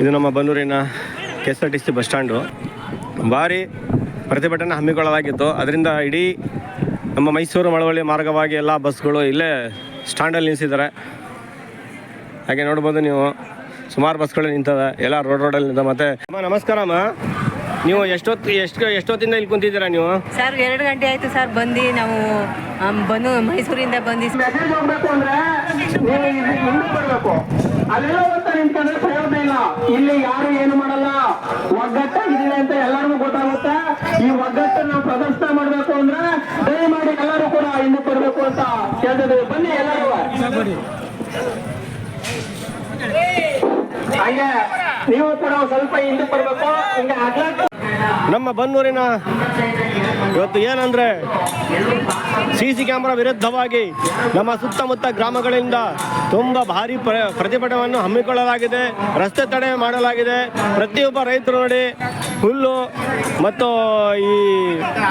ಇದು ನಮ್ಮ ಬನ್ನೂರಿನ K S R T C bus stand. ಭಾರಿ ಪ್ರತಿಭಟನೆ ಹಮ್ಮಿಕೊಳ್ಳಲಾಗಿತ್ತು. ಅದರಿಂದ ಇಡೀ ನಮ್ಮ ಮೈಸೂರು ಮಳವಳ್ಳಿ ಮಾರ್ಗವಾಗಿ ಎಲ್ಲ ಬಸ್ಗಳು ಇಲ್ಲೇ ಸ್ಟ್ಯಾಂಡಲ್ಲಿ ನಿಲ್ಲಿಸಿದ್ದಾರೆ ಹಾಗೆ ನೋಡ್ಬೋದು ನೀವು. ಸುಮಾರು ಬಸ್ಗಳು ನಿಂತವೆ. ಎಲ್ಲ ರೋಡ್ ರೋಡಲ್ಲಿ ನಿಂತ ಮತ್ತೆ ಅಮ್ಮ, ನಮಸ್ಕಾರ ಅಮ್ಮ. ನೀವು ಎಷ್ಟೊತ್ತು ಎಷ್ಟು ಎಷ್ಟೊತ್ತಿಂದ ಇಲ್ಲಿ ಕುಂತಿದ್ದೀರಾ ನೀವು? ಸರ್ ಎರಡು ಗಂಟೆ ಆಯ್ತು ಸರ್ ಬಂದು ನಾವು ಬಂದು ಮೈಸೂರಿಂದ ಬಂದು ಮೆಸೇಜ್ ಹೋಗ್ಬೇಕು ಅಂದ್ರೆ ನೀವು ಇಲ್ಲಿ ಮುಂದೆ ಬರ್ಬೇಕು. ಅಲ್ಲೆಲ್ಲ ಅಂತ ನಿಂತ್ಕೊಂಡ್ರೆ ಪ್ರಯೋಜನ ಇಲ್ಲ. ಇಲ್ಲಿ ಯಾರು ಏನು ಮಾಡಲ್ಲ. ಒಗ್ಗಟ್ಟಾಗಿದ್ದೀವಿ ಅಂತ ಎಲ್ಲರಿಗೂ ಗೊತ್ತಾಗುತ್ತೆ. ಈ ಒಗ್ಗಟ್ಟನ್ನು ನಾವು ಪ್ರದರ್ಶನ ಮಾಡಬೇಕು ಅಂದ್ರೆ ದಯಮಾಡಿ ಎಲ್ಲರೂ ಕೂಡ ಹಿಂದೆ ಬರಬೇಕು ಅಂತ ಕೇಳ್ತಿದ್ದೀವಿ. ಬನ್ನಿ ಎಲ್ಲರೂ. ಹಾಗೆ ನೀವು ಕೂಡ ಒಂದ್ ಸ್ವಲ್ಪ ಹಿಂದೆ ಬರಬೇಕು. ಹಿಂಗೆ ಅಡ್ಲಾಟ ನಮ್ಮ ಬನ್ನೂರಿನ ಇವತ್ತು ಏನಂದ್ರೆ ಸಿ ಸಿ ಕ್ಯಾಮ್ರಾ ವಿರುದ್ಧವಾಗಿ ನಮ್ಮ ಸುತ್ತಮುತ್ತ ಗ್ರಾಮಗಳಿಂದ ತುಂಬ ಭಾರಿ ಪ್ರ ಪ್ರತಿಭಟನೆಯನ್ನು ಹಮ್ಮಿಕೊಳ್ಳಲಾಗಿದೆ. ರಸ್ತೆ ತಡೆ ಮಾಡಲಾಗಿದೆ. ಪ್ರತಿಯೊಬ್ಬ ರೈತರು ನೋಡಿ ಹುಲ್ಲು ಮತ್ತು ಈ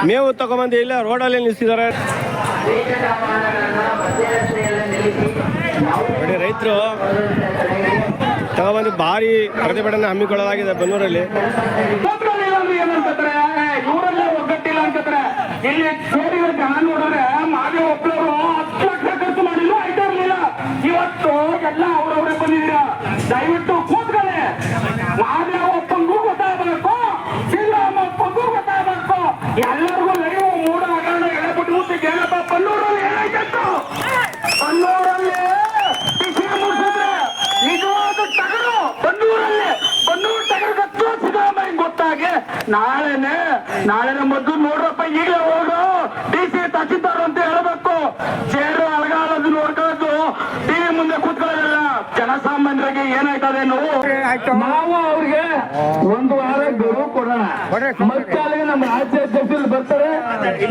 ಮೇವು ತಗೊಂಬಂದು ಇಲ್ಲೇ ರೋಡಲ್ಲಿ ನಿಲ್ಲಿಸಿದ್ದಾರೆ. ರೈತರು ತಗೊಂಬಂದು ಭಾರಿ ಪ್ರತಿಭಟನೆ ಹಮ್ಮಿಕೊಳ್ಳಲಾಗಿದೆ ಬನ್ನೂರಲ್ಲಿ. ಇಲ್ಲಿ ಸೇರಿದ ಜನ ನೋಡಿದ್ರೆ ಮಾದೇ ಒಬ್ಬರವರು ಹತ್ತು ಲಕ್ಷ ಖರ್ಚು ಮಾಡಿದ್ರು ಐಟರ್ ಇರ್ಲಿಲ್ಲ. ಇವತ್ತು ಎಲ್ಲ ಅವ್ರವ್ರೆ ಬಂದಿದ್ದೀರ? ದಯವಿಟ್ಟು ಕೂತ್ಕೊಳ್ಳಿ. ಮಾದೇ ಒಪ್ಪಂಗೂ ಗೊತ್ತಾಗಬೇಕು. ಶ್ರೀರಾಮಪ್ಪಂಗೂ ಗೊತ್ತಾಗಬೇಕು. ಎಲ್ಲರಿಗೂ ಲೈವ್ ಮೂಡ ಹಗರಣ ಎಳೆಬಿಟ್ಟು ಏನಪ್ಪ ಪಲ್ಲೂರಲ್ಲಿ ಏನಾಯ್ತು ನಾಳೆನೆ ನಾಳೆ ಮೊದ್ಲು ನೋಡ್ರಪ್ಪ ಈಗ ಹೋಗು. ಡಿ ಸಿ ತಚ್ಚಿದ್ದಾರು ಅಂತ ಹೇಳ್ಬೇಕು. ಚೇರು ಅಳಗಾಲದು ನೋಡ್ಕೊಳ್ಳೋದು. ಟಿವಿ ಮುಂದೆ ಕೂತ್ಕೊಳ್ಳೋದಿಲ್ಲ. ಜನಸಾಮಾನ್ಯರಿಗೆ ಏನಾಯ್ತದೆ ನೋವು? ನಾವು ಅವ್ರಿಗೆ ಒಂದು ವಾರ ಗೌರವ ಕೊಡೋಣ. ಮತ್ತೆ ಅಲ್ಲಿಗೆ ನಮ್ಮ ರಾಜ್ಯ ಅಧ್ಯಕ್ಷರು ಬರ್ತಾರೆ.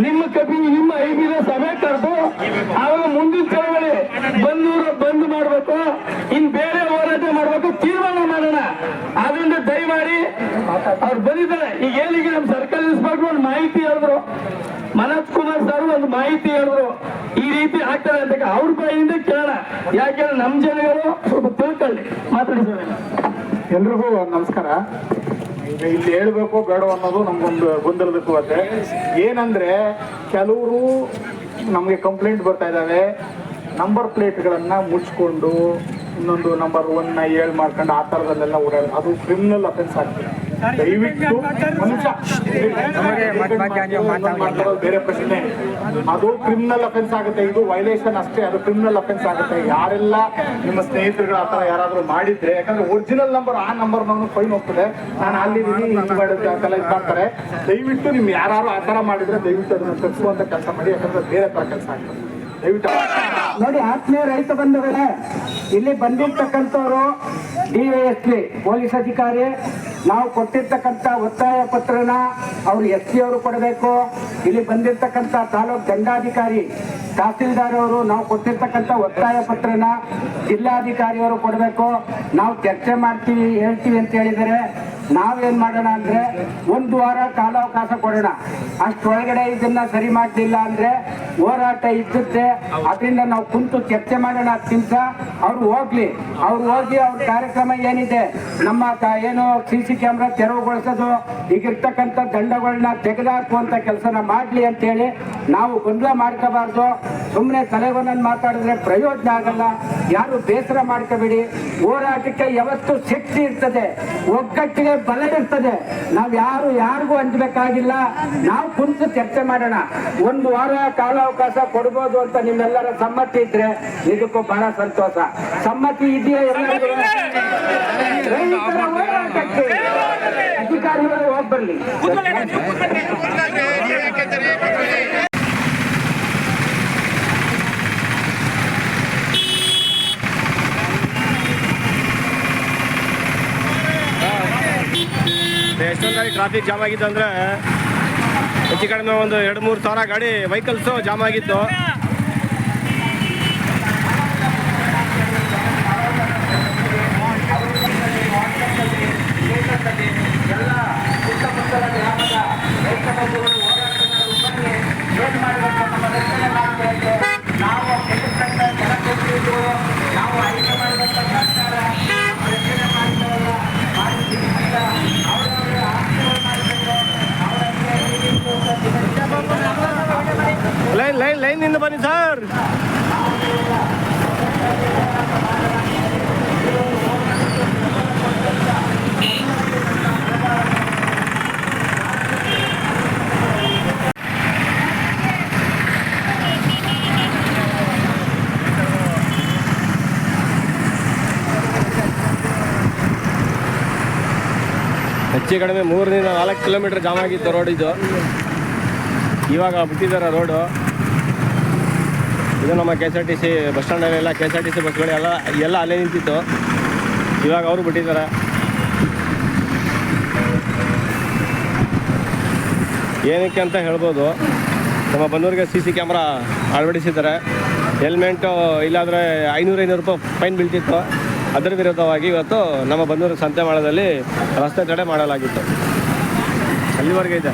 ನಿಮ್ಮ ಕಬಿ ನಿಮ್ಮ ಐದಿನ ಸಭೆ ಕರೆದು ಆವಾಗ ಮುಂದಿನ ಚಳವಳಿ ಬಂದೂರು ಬಂದ್ ಮಾಡ್ಬೇಕು ಇನ್ ಬೇರೆ ಹೋರಾಟ ಮಾಡ್ಬೇಕು ತೀರ್ಮಾನ ಮಾಡೋಣ ಆದ್ರಿಂದ ದಯಮಾಡಿ ಅವ್ರು ಬಂದಿದ್ದಾರೆ. ಈಗ ಏನಿಗೆ ನಮ್ಮ ಸರ್ಕಲ್ ಇನ್ಸ್ಪೆಕ್ಟರ್ ಒಂದು ಮಾಹಿತಿ ಹೇಳಿದ್ರು. ಮನೋಜ್ ಕುಮಾರ್ ಸರ್ ಒಂದು ಮಾಹಿತಿ ಹೇಳಿದ್ರು. ಈ ರೀತಿ ಆಗ್ತಾರೆ ಅಂತ ಅವ್ರ ಬಾಯಿಂದ ಕೇಳೋಣ. ಯಾಕೆಂದ್ರೆ ನಮ್ಮ ಜನಗಳು ಸ್ವಲ್ಪ ತಿಳ್ಕೊಳ್ಳಿ. ಮಾತಾಡಿ ಎಲ್ರಿಗೂ ನಮಸ್ಕಾರ. ಇಲ್ಲಿ ಹೇಳ್ಬೇಕು ಬೇಡ ಅನ್ನೋದು ನಮ್ಗೊಂದು ಗೊಂದಲದ ಅದೇ ಏನಂದ್ರೆ ಕೆಲವರು ನಮಗೆ ಕಂಪ್ಲೇಂಟ್ ಬರ್ತಾ ಇದ್ದಾವೆ ನಂಬರ್ ಪ್ಲೇಟ್ಗಳನ್ನು ಮುಚ್ಕೊಂಡು ಇನ್ನೊಂದು ನಂಬರ್ ಒನ್ ಏಳು ಮಾಡ್ಕೊಂಡು ಆ ಥರದಲ್ಲೆಲ್ಲ ಓಡಾಡ ಅದು ಕ್ರಿಮಿನಲ್ ಅಫೆನ್ಸ್ ಆಗ್ತದೆ. ದಯವಿಟ್ಟು ಮನುಷ್ಯ ಬೇರೆ ಪ್ರಶ್ನೆ. ಅದು ಕ್ರಿಮಿನಲ್ ಅಫೆನ್ಸ್ ಆಗುತ್ತೆ ಇದು ವೈಲೇಷನ್ ಅಷ್ಟೇ ಅದು ಕ್ರಿಮಿನಲ್ ಅಫೆನ್ಸ್ ಆಗುತ್ತೆ. ಯಾರೆಲ್ಲ ನಿಮ್ಮ ಸ್ನೇಹಿತರುಗಳು ಆ ಥರ ಯಾರಾದ್ರೂ ಮಾಡಿದ್ರೆ ಯಾಕಂದ್ರೆ ಒರಿಜಿನಲ್ ನಂಬರ್ ಆ ನಂಬರ್ ನಾನು ಫೈನ್ ಹೋಗ್ತದೆ. ನಾನು ಅಲ್ಲಿ ಮಾಡಿದ್ರೆ ಅಂತೆಲ್ಲ ಇದು ಮಾಡ್ತಾರೆ. ದಯವಿಟ್ಟು ನಿಮ್ ಯಾರು ಆ ಥರ ಮಾಡಿದ್ರೆ ದಯವಿಟ್ಟು ಅದನ್ನ ತಪ್ಪಿಸುವಂತ ಕೆಲಸ ಮಾಡಿ ಯಾಕಂದ್ರೆ ಬೇರೆ ಥರ ಕೆಲಸ ಆಗ್ತದೆ. ನೋಡಿ, ಆತ್ಮೀಯ ರೈತ ಬಂಧುಗಳೇ, ಇಲ್ಲಿ ಬಂದಿರ್ತಕ್ಕಂಥವ್ರು ಡಿವೈಎಸ್ಪಿ ಪೊಲೀಸ್ ಅಧಿಕಾರಿ. ನಾವು ಕೊಟ್ಟಿರ್ತಕ್ಕಂಥ ಒತ್ತಾಯ ಪತ್ರನ ಅವ್ರು ಎಸ್ ಪಿ ಅವರು ಕೊಡಬೇಕು. ಇಲ್ಲಿ ಬಂದಿರ್ತಕ್ಕಂಥ ತಾಲೂಕ್ ದಂಡಾಧಿಕಾರಿ, ತಹಸೀಲ್ದಾರ್ ಅವರು ನಾವು ಕೊಟ್ಟಿರ್ತಕ್ಕಂಥ ಒತ್ತಾಯ ಪತ್ರನ ಜಿಲ್ಲಾಧಿಕಾರಿಯವರು ಕೊಡಬೇಕು. ನಾವು ಚರ್ಚೆ ಮಾಡ್ತೀವಿ, ಹೇಳ್ತೀವಿ ಅಂತ ಹೇಳಿದರೆ ನಾವೇನ್ ಮಾಡೋಣ ಅಂದ್ರೆ ಒಂದು ವಾರ ಕಾಲಾವಕಾಶ ಕೊಡೋಣ. ಅಷ್ಟೊಳಗಡೆ ಇದನ್ನ ಸರಿ ಮಾಡಲಿಲ್ಲ ಅಂದ್ರೆ ಹೋರಾಟ ಇದ್ದುತ್ತೆ ಅದರಿಂದ ನಾವು ಕುಂತು ಚರ್ಚೆ ಮಾಡೋಣ ಅದಕ್ಕಿಂತ ಅವ್ರು ಹೋಗ್ಲಿ. ಅವ್ರು ಹೋಗಿ ಅವ್ರ ಕಾರ್ಯಕ್ರಮ ಏನಿದೆ, ನಮ್ಮ ಏನು ಸಿ ಸಿ ಕ್ಯಾಮ್ರಾ ತೆರವುಗೊಳಿಸೋದು, ಈಗಿರ್ತಕ್ಕಂಥ ದಂಡಗಳನ್ನ ತೆಗೆದಾಕುವಂತ ಕೆಲಸನ ಮಾಡ್ಲಿ ಅಂತೇಳಿ ನಾವು ಗೊಂದಲ ಮಾಡ್ಕೋಬಾರ್ದು. ಸುಮ್ಮನೆ ತಲೆಗೊಂದನ್ನು ಮಾತಾಡಿದ್ರೆ ಪ್ರಯೋಜನ ಆಗಲ್ಲ. ಯಾರು ಬೇಸರ ಮಾಡ್ಕೋಬೇಡಿ. ಹೋರಾಟಕ್ಕೆ ಯಾವತ್ತು ಶಕ್ತಿ ಇರ್ತದೆ. ಒಗ್ಗಟ್ಟಿಗೆ ಬಲ ಇರ್ತದೆ. ನಾವು ಯಾರು ಯಾರಿಗೂ ಹಂಚಬೇಕಾಗಿಲ್ಲ ನಾವು ಕುಂತು ಚರ್ಚೆ ಮಾಡೋಣ. ಒಂದು ವಾರ ಕಾಲಾವಕಾಶ ಕೊಡ್ಬೋದು ಅಂತ ನಿಮ್ಮೆಲ್ಲರ ಸಮ್ಮತಿ ಇದ್ರೆ ಇದಕ್ಕೂ ಬಹಳ ಸಂತೋಷ. ಸಮ್ಮತಿ ಇದೆಯಾ ಎಲ್ಲರಿಗೂ? ಅಧಿಕಾರಿಗಳು ಹೋಗಿ ಎಷ್ಟೊಂದು ಸಾರಿ ಟ್ರಾಫಿಕ್ ಜಾಮ್ ಆಗಿತ್ತು ಅಂದರೆ ಹೆಚ್ಚು ಕಡಿಮೆ ಒಂದು ಎರಡು ಮೂರು ಸಾವಿರ ಗಾಡಿ ವೆಹಿಕಲ್ಸು ಜಾಮ್ ಆಗಿತ್ತು. ಲೈನಿಂದ ಬನ್ನಿ ಸರ್. ಹೆಚ್ಚು ಕಡಿಮೆ ಮೂರರಿಂದ ನಾಲ್ಕು ಕಿಲೋಮೀಟರ್ ಜಾಮ್ ಆಗಿತ್ತು ರೋಡ್ ಇದು. ಇವಾಗ ಬಿಟ್ಟಿದ್ದಾರೆ ರೋಡು. ಇದು ನಮ್ಮ K S R T C bus ಸ್ಟ್ಯಾಂಡಲ್ಲೆಲ್ಲ K S R T C ಬಸ್ಗಳು ಎಲ್ಲ ಅಲ್ಲೇ ನಿಂತಿತ್ತು. ಇವಾಗ ಅವರು ಬಿಟ್ಟಿದ್ದಾರೆ. ಏನಕ್ಕೆ ಅಂತ ಹೇಳ್ಬೋದು. ನಮ್ಮ ಬನ್ನೂರಿಗೆ ಸಿ ಸಿ ಕ್ಯಾಮ್ರಾ ಅಳವಡಿಸಿದ್ದಾರೆ. ಹೆಲ್ಮೆಂಟು ಇಲ್ಲಾಂದರೆ ಐನೂರು ಐನೂರು ರೂಪಾಯಿ ಫೈನ್ ಬೀಳ್ತಿತ್ತು. ಅದರ ವಿರುದ್ಧವಾಗಿ ಇವತ್ತು ನಮ್ಮ ಬನ್ನೂರು ಸಂತೆ ಮಾಳದಲ್ಲಿ ರಸ್ತೆ ತಡೆ ಮಾಡಲಾಗಿತ್ತು. ಅಲ್ಲಿವರೆಗೆ ಇದೆ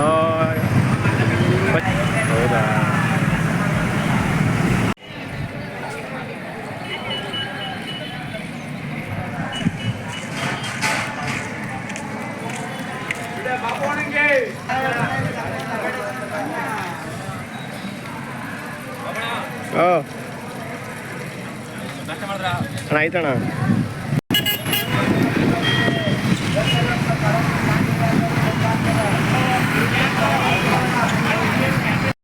ಆ, ಬಟ್- ಹೌದಾ ಅಣ್ಣ ಆಯ್ತಣ್ಣ